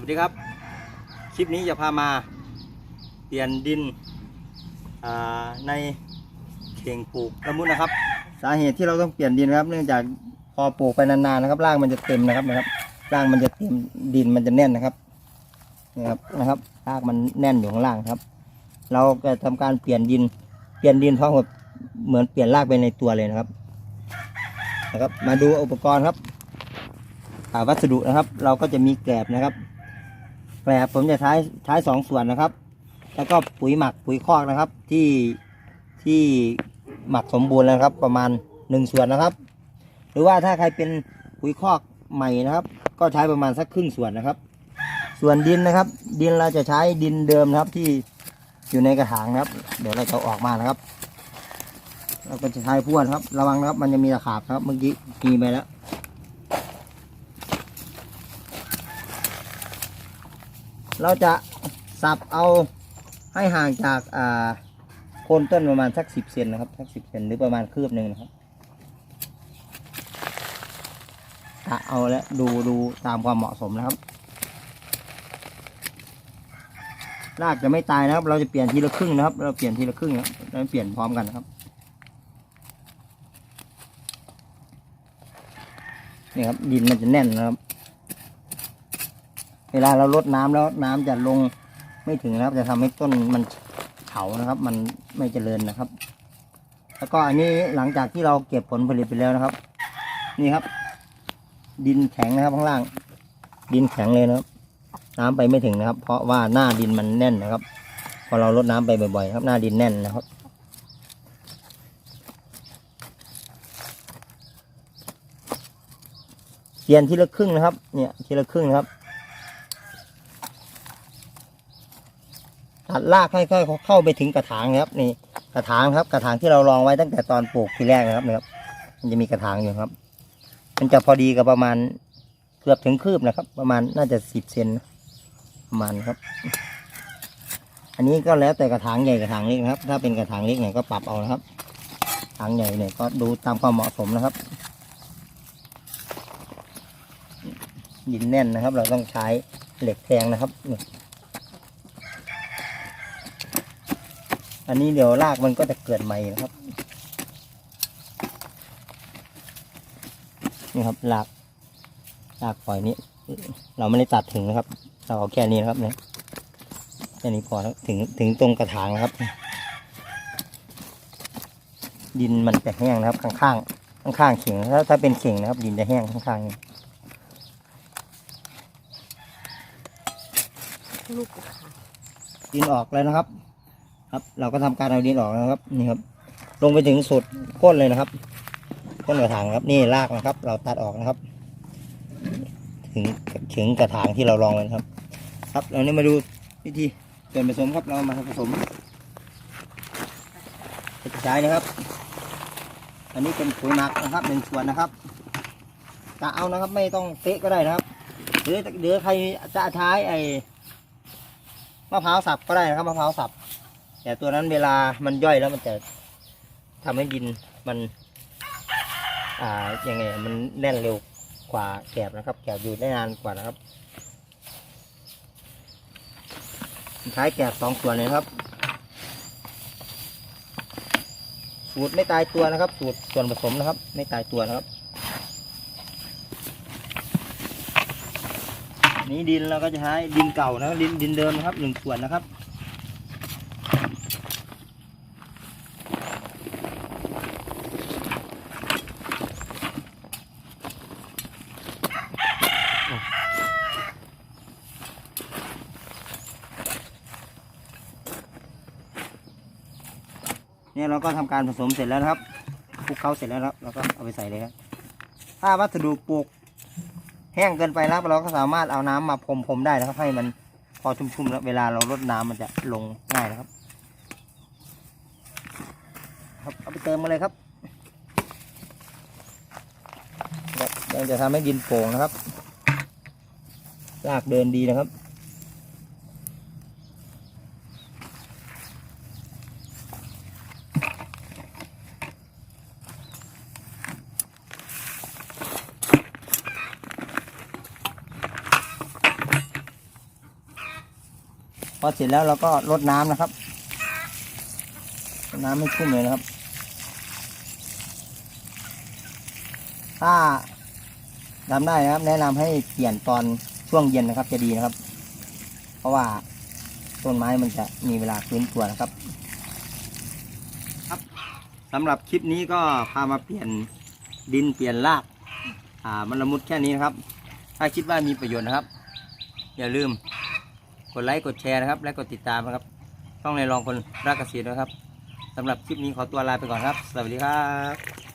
วัสดีครับ คลิปนี้จะพามาเปลี่ยนดินในเข่งปลูกละมุดนะครับ สาเหตุที่เราต้องเปลี่ยนดินนะครับ เนื่องจากพอปลูกไปนานๆนะครับรากมันจะเต็มนะครับนะครับรากมันจะเต็มดินมันจะแน่นนะครับนะครับนะครับรากมันแน่นอยู่ข้างล่างครับ เราจะทำการเปลี่ยนดิน เปลี่ยนดินเพราะแบบเหมือนเปลี่ยนรากไปในตัวเลยนะครับนะครับ มาดูอุปกรณ์ครับวัสดุนะครับ เราก็จะมีแกลบนะครับ แกลบผมจะใช้ใช้สองส่วนนะครับ แล้วก็ปุ๋ยหมักปุ๋ยคอกนะครับ ที่ที่หมักสมบูรณ์แล้วนะครับ ประมาณหนึ่งส่วนนะครับ หรือว่าถ้าใครเป็นปุ๋ยคอกใหม่นะครับ ก็ใช้ประมาณสักครึ่งส่วนนะครับ ส่วนดินนะครับ ดินเราจะใช้ดินเดิมนะครับที่อยู่ในกระถางนะครับ เดี๋ยวเราจะออกมานะครับเราก็จะใช้พ่วนครับ ระวังนะครับ มันจะมีตะขาบนะครับ เมื่อกี้มีไปแล้ว เราจะสับเอาให้ห่างจากอ่าโคนต้นประมาณสักสิบเซนนะครับสักสิบเซนหรือประมาณคืบหนึ่งนะครับะเอาแล้วดูดูตามความเหมาะสมนะครับรากจะไม่ตายนะครับ เราจะเปลี่ยนทีละครึ่งนะครับ เราเปลี่ยนทีละครึ่งนะครับเราเปลี่ยนพร้อมกันนะครับนี่ครับดินมันจะแน่นนะครับ เวลาเราลดน้ำแล้วน้ำจะลงไม่ถึงนะครับ จะทำให้ต้นมันเฉานะครับ มันไม่เจริญนะครับ แล้วก็อันนี้หลังจากที่เราเก็บผลผลิตไปแล้วนะครับ นี่ครับ ดินแข็งนะครับข้างล่าง ดินแข็งเลยนะครับ น้ำไปไม่ถึงนะครับ เพราะว่าหน้าดินมันแน่นนะครับ พอเราลดน้ำไปบ่อยๆ ครับ หน้าดินแน่นนะครับเปลี่ยนทีละครึ่งนะครับ เนี่ยทีละครึ่งนะครับ ตัดรากค่อยๆเข้าไปถึงกระถางครับ นี่กระถางครับ กระถางที่เราลองไว้ตั้งแต่ตอนปลูกทีแรกนะครับนะครับ มันจะมีกระถางอยู่ครับ มันจะพอดีกับประมาณเกือบถึงคืบนะครับ ประมาณน่าจะสิบเซนประมาณครับ อันนี้ก็แล้วแต่กระถางใหญ่กระถางเล็กนะครับ ถ้าเป็นกระถางเล็กเนี่ยก็ปรับเอานะครับกระถางใหญ่เนี่ยก็ดูตามความเหมาะสมนะครับดินแน่นนะครับ เราต้องใช้เหล็กแทงนะครับ อันนี้เดี๋ยวรากมันก็จะเกิดใหม่นะครับ นี่ครับรากรากปล่อยนี้ เราไม่ได้ตัดถึงนะครับ เราเอาแค่นี้นะครับเนี่ยแค่นี้พอแล้วถึงถึงตรงกระถางนะครับ ดินมันจะแห้งนะครับ ข้างๆข้างๆเข่งถ้าถ้าเป็นเข่งนะครับ ดินจะแห้งข้างๆนี่ลูกกระถางดินออกแล้วนะครับ ครับ เราก็ทำการเอาดินออกนะครับนี่ครับ ลงไปถึงสุดก้นเลยนะครับ ก้นกระถางครับนี่รากนะครับ เราตัดออกนะครับ ถึงถึงกระถางที่เราลองเลยครับ ครับเรานี่มาดูวิธีส่วนผสมครับเรามาผสมใช้นะครับ อันนี้เป็นปุ๋ยหมักนะครับหนึ่งส่วนนะครับกะเอานะครับไม่ต้องเตะก็ได้นะครับ หรือหรือใครจะใช้ไอ้มะพร้าวสับก็ได้นะครับมะพร้าวสับ แต่ตัวนั้นเวลามันย่อยแล้วมันจะทำให้ดินมัน อ่ายังไงมันแน่นเร็วกว่าแกบนะครับ แกบอยู่ได้นานกว่านะครับใช้แกบสองส่วนเลยครับ สูตรไม่ตายตัวนะครับ สูตรส่วนผสมนะครับ ไม่ตายตัวนะครับ นี้ดินเราก็จะใช้ดินเก่านะดินดินเดิมนะครับหนึ่งส่วนนะครับ เนี่ยเราก็ทำการผสมเสร็จแล้วครับคลุกเคล้าเสร็จแล้วครับเราก็เอาไปใส่เลยครับ ถ้าวัสดุปลูกแห้งเกินไปแล้วเราก็สามารถเอาน้ำมาพรมพรมได้นะครับ ให้มันพอชุ่มๆแล้วเวลาเราลดน้ำมันจะลงง่ายนะครับ ครับเอาไปเติมมาเลยครับเราจะทำให้ดินโป่งนะครับรากเดินดีนะครับ พอเสร็จแล้วเราก็รดน้ำนะครับน้ำไม่ชุ่มเลยนะครับ ถ้าทำได้นะครับ แนะนำให้เปลี่ยนตอนช่วงเย็นนะครับ จะดีนะครับ เพราะว่าต้นไม้มันจะมีเวลาฟื้นตัวนะครับครับสำหรับคลิปนี้ก็พามาเปลี่ยนดินเปลี่ยนรากอ่ามันละมุดแค่นี้นะครับ ถ้าคิดว่ามีประโยชน์นะครับ อย่าลืม กดไลค์กดแชร์นะครับ และกดติดตามนะครับช่องในรองคนรักเกษตรนะครับสำหรับคลิปนี้ขอตัวลาไปก่อนครับ สวัสดีครับ